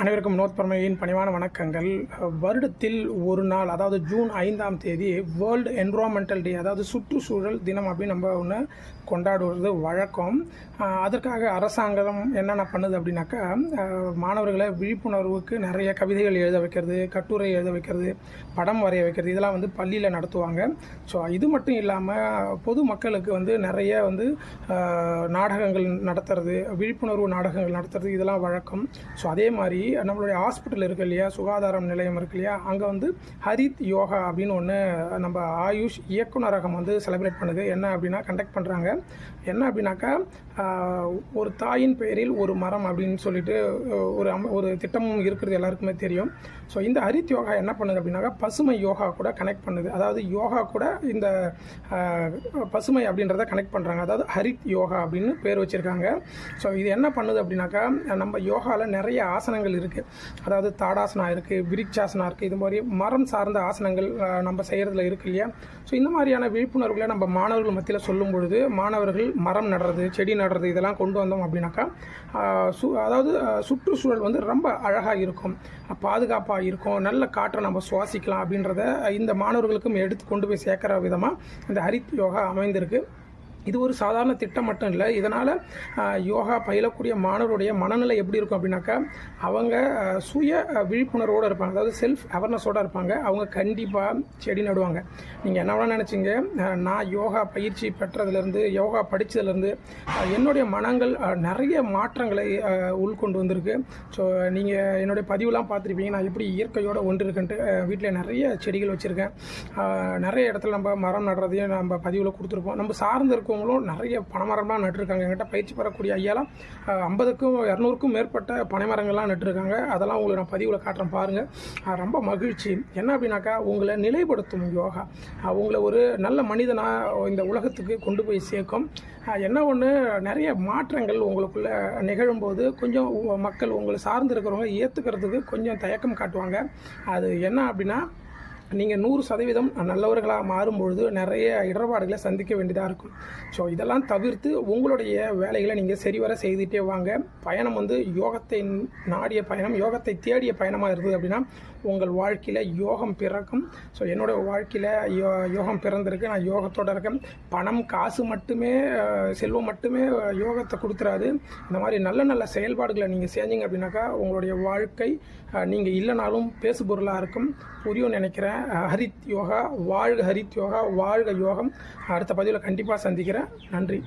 அனைவருக்கும் நோத் பரமையின் பணிவான வணக்கங்கள். வருடத்தில் ஒரு நாள் அதாவது ஜூன் ஐந்தாம் தேதி வேர்ல்டு என்விரான்மெண்டல் டே அதாவது சுற்றுச்சூழல் தினம் அப்படின்னு நம்ம ஒன்று கொண்டாடுவது வழக்கம். அதற்காக அரசாங்கம் என்னென்ன பண்ணுது அப்படின்னாக்கா மாணவர்களை விழிப்புணர்வுக்கு நிறைய கவிதைகள் எழுத வைக்கிறது கட்டுரை எழுத வைக்கிறது படம் வரைய வைக்கிறது இதெல்லாம் வந்து பள்ளியில் நடத்துவாங்க. ஸோ இது மட்டும் இல்லாமல் பொது மக்களுக்கு வந்து நிறைய வந்து நாடகங்கள் நடத்துறது விழிப்புணர்வு நாடகங்கள் நடத்துறது இதெல்லாம் வழக்கம். ஸோ அதே மாதிரி நம்மளுடைய ஹாஸ்பிட்டல் இருக்கு இல்லையா? சுகாதாரம் நிலையம் இருக்கு இல்லையா? அங்கே வந்து ஹரித் யோகா அப்படின்னு ஒன்று நம்ம ஆயுஷ் இயக்குனரகம் வந்து செலிப்ரேட் பண்ணுது. என்ன அப்படின்னா கண்டக்ட் பண்ணுறாங்க என்ன அப்படின்னாக்கா ஒரு தாயின் பெயரில் ஒரு மரம் அப்படின்னு சொல்லிட்டு ஒரு அம் ஒரு திட்டமும் இருக்கிறது எல்லாருக்குமே தெரியும். ஸோ இந்த ஹரித் யோகா என்ன பண்ணுது அப்படின்னாக்கா பசுமை யோகா கூட கனெக்ட் பண்ணுது. அதாவது யோகா கூட இந்த பசுமை அப்படின்றத கனெக்ட் பண்ணுறாங்க அதாவது ஹரித் யோகா அப்படின்னு பேர் வச்சுருக்காங்க. ஸோ இது என்ன பண்ணுது அப்படின்னாக்கா நம்ம யோகாவில் நிறைய ஆசனங்கள் இருக்குது அதாவது தாடாசனா இருக்குது விரிக்ஷாசனா இருக்குது இது மாதிரி மரம் சார்ந்த ஆசனங்கள் நம்ம செய்கிறதுல இருக்கு இல்லையா? ஸோ இந்த மாதிரியான விழிப்புணர்வுகளை நம்ம மாணவர்கள் மத்தியில் சொல்லும் பொழுது மாணவர்கள் மரம் நடுறது செடி நடுறது இதெல்லாம் கொண்டு வந்தோம் அப்படின்னாக்கா சு அதாவது சுற்றுச்சூழல் வந்து ரொம்ப அழகாக இருக்கும். பாதுகாப்பாக இருக்கும். நல்ல காற்றை நம்ம சுவாசிக்கலாம் அப்படின்றத இந்த மாணவர்களுக்கும் எடுத்து கொண்டு போய் சேர்க்குற விதமாக இந்த ஹரித் யோகா அமைந்திருக்கு. இது ஒரு சாதாரண திட்டம் மட்டும் இல்லை. இதனால் யோகா பயிலக்கூடிய மாணவருடைய மனநிலை எப்படி இருக்கும் அப்படின்னாக்கா அவங்க சுய விழிப்புணர்வோடு இருப்பாங்க. அதாவது செல்ஃப் அவேர்னஸோடு இருப்பாங்க. அவங்க கண்டிப்பாக செடி நடுவாங்க. நீங்கள் என்ன வேணா நினச்சிங்க நான் யோகா பயிற்சி பெற்றதுலேருந்து யோகா படித்ததுலேருந்து என்னுடைய மனங்கள் நிறைய மாற்றங்களை உள்கொண்டு வந்திருக்கு. ஸோ நீங்கள் என்னுடைய பதிவுலாம் பார்த்துருப்பீங்க. நான் எப்படி இயற்கையோடு ஒன்று இருக்குன்ட்டு வீட்டில் நிறைய செடிகள் வச்சுருக்கேன். நிறைய இடத்துல நம்ம மரம் நடுறதையும் நம்ம பதிவில் கொடுத்துருப்போம். நம்ம சார்ந்து இருக்கவங்களும் நிறைய பனைமரம்லாம் நட்டுருக்காங்க. என்கிட்ட பயிற்சி பெறக்கூடிய ஐயாலாம் ஐம்பதுக்கும் இரநூறுக்கும் மேற்பட்ட பனைமரங்கள்லாம் நட்டுருக்காங்க. அதெல்லாம் உங்களுக்கு நான் பதிவில் காட்டுறேன் பாருங்கள் ரொம்ப மகிழ்ச்சி. என்ன அப்படின்னாக்கா உங்களை நிலைப்படுத்தும் யோகா. உங்களை ஒரு நல்ல மனிதனாக இந்த உலகத்துக்கு கொண்டு போய் சேர்க்கும். என்ன ஒன்று நிறைய மாற்றங்கள் உங்களுக்குள்ளே நிகழும்போது கொஞ்சம் மக்கள் உங்களை சார்ந்து இருக்கிறவங்க ஏற்றுக்கிறதுக்கு கொஞ்சம் தயக்கம் காட்டுவாங்க. அது என்ன அப்படின்னா நீங்கள் நூறு சதவீதம் நல்லவர்களாக மாறும்பொழுது நிறைய இடர்பாடுகளை சந்திக்க வேண்டியதாக இருக்கும். ஸோ இதெல்லாம் தவிர்த்து உங்களுடைய வேலைகளை நீங்கள் சரிவர செய்துகிட்டே வாங்க. பயணம் வந்து யோகத்தை நாடிய பயணம் யோகத்தை தேடிய பயணமாக இருக்குது அப்படின்னா உங்கள் வாழ்க்கையில் யோகம் பிறக்கும். ஸோ என்னோடய வாழ்க்கையில் யோ யோகம் பிறந்திருக்கு. நான் யோகத்தோடு இருக்கேன். பணம் காசு மட்டுமே செல்வம் மட்டுமே யோகத்தை கொடுத்துறாது. இந்த மாதிரி நல்ல நல்ல செயல்பாடுகளை நீங்கள் செஞ்சீங்க அப்படின்னாக்கா உங்களுடைய வாழ்க்கை நீங்கள் இல்லைனாலும் பேசு பொருளாக இருக்கும். புரியும் நினைக்கிறேன். ஹரித் யோகா வாழ்க ஹரித் யோகா வாழ்க யோகம். அடுத்த பதிவில் கண்டிப்பாக சந்திக்கிறேன். நன்றி.